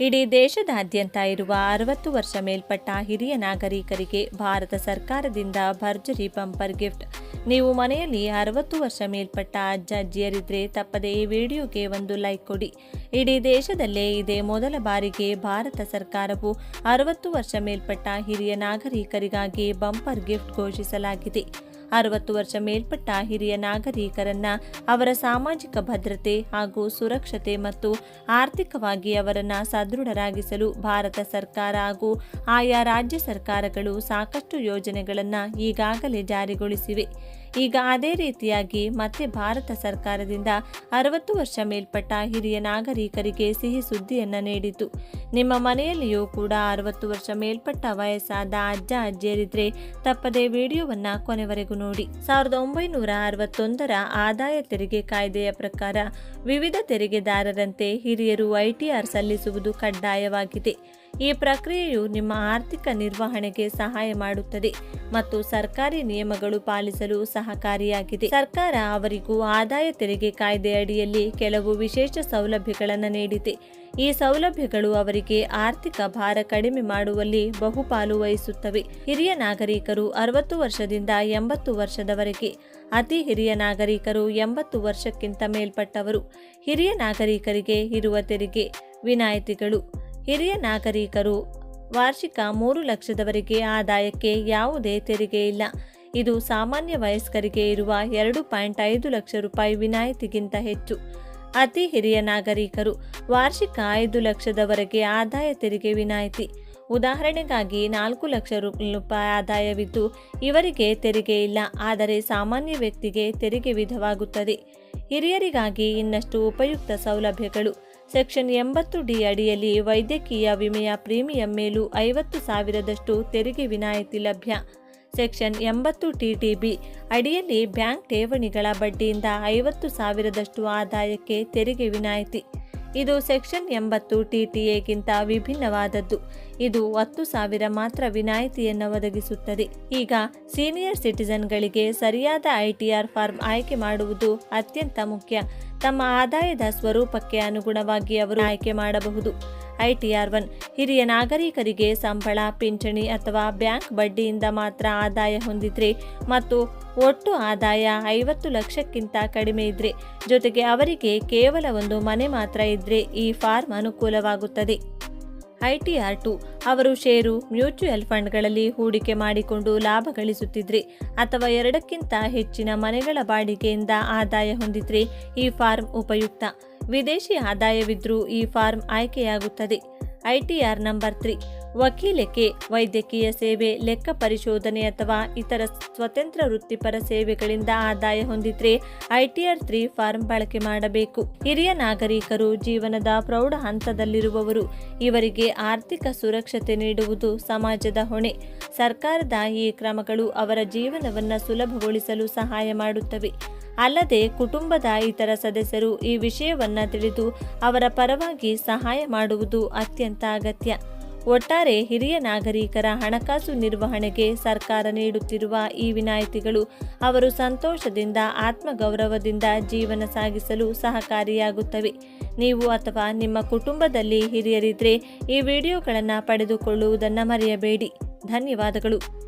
ಇಡೀ ದೇಶದಾದ್ಯಂತ ಇರುವ ಅರವತ್ತು ವರ್ಷ ಮೇಲ್ಪಟ್ಟ ಹಿರಿಯ ನಾಗರಿಕರಿಗೆ ಭಾರತ ಸರ್ಕಾರದಿಂದ ಭರ್ಜರಿ ಬಂಪರ್ ಗಿಫ್ಟ್. ನೀವು ಮನೆಯಲ್ಲಿ ಅರವತ್ತು ವರ್ಷ ಮೇಲ್ಪಟ್ಟ ಅಜ್ಜ ಅಜ್ಜಿಯರಿದ್ರೆ ತಪ್ಪದೆ ಈ ವಿಡಿಯೋಗೆ ಒಂದು ಲೈಕ್ ಕೊಡಿ. ಇಡೀ ದೇಶದಲ್ಲೇ ಇದೇ ಮೊದಲ ಬಾರಿಗೆ ಭಾರತ ಸರ್ಕಾರವು ಅರವತ್ತು ವರ್ಷ ಮೇಲ್ಪಟ್ಟ ಹಿರಿಯ ನಾಗರಿಕರಿಗಾಗಿ ಬಂಪರ್ ಗಿಫ್ಟ್ ಘೋಷಿಸಲಾಗಿದೆ. ಅರವತ್ತು ವರ್ಷ ಮೇಲ್ಪಟ್ಟ ಹಿರಿಯ ನಾಗರಿಕರನ್ನ ಅವರ ಸಾಮಾಜಿಕ ಭದ್ರತೆ ಹಾಗೂ ಸುರಕ್ಷತೆ ಮತ್ತು ಆರ್ಥಿಕವಾಗಿ ಅವರನ್ನ ಸದೃಢರಾಗಿಸಲು ಭಾರತ ಸರ್ಕಾರ ಹಾಗೂ ಆಯಾ ರಾಜ್ಯ ಸರ್ಕಾರಗಳು ಸಾಕಷ್ಟು ಯೋಜನೆಗಳನ್ನು ಈಗಾಗಲೇ ಜಾರಿಗೊಳಿಸಿವೆ. ಈಗ ಅದೇ ರೀತಿಯಾಗಿ ಮತ್ತೆ ಭಾರತ ಸರ್ಕಾರದಿಂದ ಅರವತ್ತು ವರ್ಷ ಮೇಲ್ಪಟ್ಟ ಹಿರಿಯ ನಾಗರಿಕರಿಗೆ ಸಿಹಿ ಸುದ್ದಿಯನ್ನು ನೀಡಿತು ನಿಮ್ಮ ಮನೆಯಲ್ಲಿಯೂ ಕೂಡ ಅರವತ್ತು ವರ್ಷ ಮೇಲ್ಪಟ್ಟ ವಯಸ್ಸಾದ ಅಜ್ಜ, ಅಜ್ಜಿಯರಿದ್ರೆ ತಪ್ಪದೆ ವಿಡಿಯೋವನ್ನು ಕೊನೆವರೆಗೂ ನೋಡಿ. ಸಾವಿರದ ಒಂಬೈನೂರ ಅರವತ್ತೊಂದರ ಆದಾಯ ತೆರಿಗೆ ಕಾಯ್ದೆಯ ಪ್ರಕಾರ ವಿವಿಧ ತೆರಿಗೆದಾರರಂತೆ ಹಿರಿಯರು ಐಟಿಆರ್ ಸಲ್ಲಿಸುವುದು ಕಡ್ಡಾಯವಾಗಿದೆ. ಈ ಪ್ರಕ್ರಿಯೆಯು ನಿಮ್ಮ ಆರ್ಥಿಕ ನಿರ್ವಹಣೆಗೆ ಸಹಾಯ ಮಾಡುತ್ತದೆ ಮತ್ತು ಸರ್ಕಾರಿ ನಿಯಮಗಳು ಪಾಲಿಸಲು ಸಹಕಾರಿಯಾಗಿದೆ. ಸರ್ಕಾರ ಅವರಿಗೂ ಆದಾಯ ತೆರಿಗೆ ಕಾಯ್ದೆ ಅಡಿಯಲ್ಲಿ ಕೆಲವು ವಿಶೇಷ ಸೌಲಭ್ಯಗಳನ್ನು ನೀಡಿದೆ. ಈ ಸೌಲಭ್ಯಗಳು ಅವರಿಗೆ ಆರ್ಥಿಕ ಭಾರ ಕಡಿಮೆ ಮಾಡುವಲ್ಲಿ ಬಹುಪಾಲು ವಹಿಸುತ್ತವೆ. ಹಿರಿಯ ನಾಗರಿಕರು ಅರವತ್ತು ವರ್ಷದಿಂದ ಎಂಬತ್ತು ವರ್ಷದವರೆಗೆ, ಅತಿ ಹಿರಿಯ ನಾಗರಿಕರು ಎಂಬತ್ತು ವರ್ಷಕ್ಕಿಂತ ಮೇಲ್ಪಟ್ಟವರು. ಹಿರಿಯ ನಾಗರಿಕರಿಗೆ ಇರುವ ತೆರಿಗೆ ವಿನಾಯಿತಿಗಳು. ಹಿರಿಯ ನಾಗರಿಕರು ವಾರ್ಷಿಕ ಮೂರು ಲಕ್ಷದವರೆಗೆ ಆದಾಯಕ್ಕೆ ಯಾವುದೇ ತೆರಿಗೆ ಇಲ್ಲ. ಇದು ಸಾಮಾನ್ಯ ವಯಸ್ಕರಿಗೆ ಇರುವ ಎರಡು ಪಾಯಿಂಟ್ ಐದು ಲಕ್ಷ ರೂಪಾಯಿ ವಿನಾಯಿತಿಗಿಂತ ಹೆಚ್ಚು. ಅತಿ ಹಿರಿಯ ನಾಗರಿಕರು ವಾರ್ಷಿಕ ಐದು ಲಕ್ಷದವರೆಗೆ ಆದಾಯ ತೆರಿಗೆ ವಿನಾಯಿತಿ. ಉದಾಹರಣೆಗಾಗಿ ನಾಲ್ಕು ಲಕ್ಷ ರೂಪಾಯಿ ಆದಾಯವಿದ್ದು ಇವರಿಗೆ ತೆರಿಗೆ ಇಲ್ಲ. ಆದರೆ ಸಾಮಾನ್ಯ ವ್ಯಕ್ತಿಗೆ ತೆರಿಗೆ ವಿಧವಾಗುತ್ತದೆ. ಹಿರಿಯರಿಗಾಗಿ ಇನ್ನಷ್ಟು ಉಪಯುಕ್ತ ಸೌಲಭ್ಯಗಳು. ಸೆಕ್ಷನ್ ಎಂಬತ್ತು ಡಿ ಅಡಿಯಲ್ಲಿ ವೈದ್ಯಕೀಯ ವಿಮೆಯ ಪ್ರೀಮಿಯಂ ಮೇಲೂ ಐವತ್ತು ಸಾವಿರದಷ್ಟು ತೆರಿಗೆ ವಿನಾಯಿತಿ ಲಭ್ಯ. ಸೆಕ್ಷನ್ ಎಂಬತ್ತು ಟಿಟಿಬಿ ಅಡಿಯಲ್ಲಿ ಬ್ಯಾಂಕ್ ಠೇವಣಿಗಳ ಬಡ್ಡಿಯಿಂದ ಐವತ್ತು ಸಾವಿರದಷ್ಟು ಆದಾಯಕ್ಕೆ ತೆರಿಗೆ ವಿನಾಯಿತಿ. ಇದು ಸೆಕ್ಷನ್ ಎಂಬತ್ತು ಟಿಟಿಎಗಿಂತ ವಿಭಿನ್ನವಾದದ್ದು. ಇದು ಹತ್ತು ಸಾವಿರ ಮಾತ್ರ ವಿನಾಯಿತಿಯನ್ನು ಒದಗಿಸುತ್ತದೆ. ಈಗ ಸೀನಿಯರ್ ಸಿಟಿಸನ್ಗಳಿಗೆ ಸರಿಯಾದ ಐಟಿಆರ್ ಫಾರ್ಮ್ ಆಯ್ಕೆ ಮಾಡುವುದು ಅತ್ಯಂತ ಮುಖ್ಯ. ತಮ್ಮ ಆದಾಯದ ಸ್ವರೂಪಕ್ಕೆ ಅನುಗುಣವಾಗಿ ಅವರು ಆಯ್ಕೆ ಮಾಡಬಹುದು. ಐಟಿಆರ್ ಒನ್ ಹಿರಿಯ ನಾಗರಿಕರಿಗೆ ಸಂಬಳ, ಪಿಂಚಣಿ ಅಥವಾ ಬ್ಯಾಂಕ್ ಬಡ್ಡಿಯಿಂದ ಮಾತ್ರ ಆದಾಯ ಹೊಂದಿದ್ರೆ ಮತ್ತು ಒಟ್ಟು ಆದಾಯ ಐವತ್ತು ಲಕ್ಷಕ್ಕಿಂತ ಕಡಿಮೆ ಇದ್ರೆ ಜೊತೆಗೆ ಅವರಿಗೆ ಕೇವಲ ಒಂದು ಮನೆ ಮಾತ್ರ ಇದ್ರೆ ಈ ಫಾರ್ಮ್ ಅನುಕೂಲವಾಗುತ್ತದೆ. ಐಟಿಆರ್ ಟು ಅವರು ಷೇರು ಮ್ಯೂಚುವಲ್ ಫಂಡ್ಗಳಲ್ಲಿ ಹೂಡಿಕೆ ಮಾಡಿಕೊಂಡು ಲಾಭ ಗಳಿಸುತ್ತಿದ್ರಿ. ಅಥವಾ ಎರಡಕ್ಕಿಂತ ಹೆಚ್ಚಿನ ಮನೆಗಳ ಬಾಡಿಗೆಯಿಂದ ಆದಾಯ ಹೊಂದಿದ್ರೆ. ಈ ಫಾರ್ಮ್ ಉಪಯುಕ್ತ. ವಿದೇಶಿ ಆದಾಯವಿದ್ರೂ ಈ ಫಾರ್ಮ್ ಆಯ್ಕೆಯಾಗುತ್ತದೆ. ITR number three. ವಕೀಲಿಕೆ ವೈದ್ಯಕೀಯ ಸೇವೆ, ಲೆಕ್ಕ ಪರಿಶೋಧನೆ ಅಥವಾ ಇತರ ಸ್ವತಂತ್ರ ವೃತ್ತಿಪರ ಸೇವೆಗಳಿಂದ ಆದಾಯ ಹೊಂದಿದ್ರೆ ಐಟಿಆರ್ ತ್ರೀ ಫಾರ್ಮ್ ಬಳಕೆ ಮಾಡಬೇಕು. ಹಿರಿಯ ನಾಗರಿಕರು ಜೀವನದ ಪ್ರೌಢ ಹಂತದಲ್ಲಿರುವವರು. ಇವರಿಗೆ ಆರ್ಥಿಕ ಸುರಕ್ಷತೆ ನೀಡುವುದು ಸಮಾಜದ ಹೊಣೆ. ಸರ್ಕಾರದ ಈ ಕ್ರಮಗಳು ಅವರ ಜೀವನವನ್ನು ಸುಲಭಗೊಳಿಸಲು ಸಹಾಯ ಮಾಡುತ್ತವೆ. ಅಲ್ಲದೆ ಕುಟುಂಬದ ಇತರ ಸದಸ್ಯರು ಈ ವಿಷಯವನ್ನು ತಿಳಿದು ಅವರ ಪರವಾಗಿ ಸಹಾಯ ಮಾಡುವುದು ಅತ್ಯಂತ ಅಗತ್ಯ. ಒಟ್ಟಾರೆ ಹಿರಿಯ ನಾಗರಿಕರ ಹಣಕಾಸು ನಿರ್ವಹಣೆಗೆ ಸರ್ಕಾರ ನೀಡುತ್ತಿರುವ ಈ ವಿನಾಯಿತಿಗಳು ಅವರು ಸಂತೋಷದಿಂದ, ಆತ್ಮಗೌರವದಿಂದ ಜೀವನ ಸಾಗಿಸಲು ಸಹಕಾರಿಯಾಗುತ್ತವೆ. ನೀವು ಅಥವಾ ನಿಮ್ಮ ಕುಟುಂಬದಲ್ಲಿ ಹಿರಿಯರಿದ್ರೆ ಈ ವಿಡಿಯೋಗಳನ್ನು ಪಡೆದುಕೊಳ್ಳುವುದನ್ನು ಮರೆಯಬೇಡಿ. ಧನ್ಯವಾದಗಳು.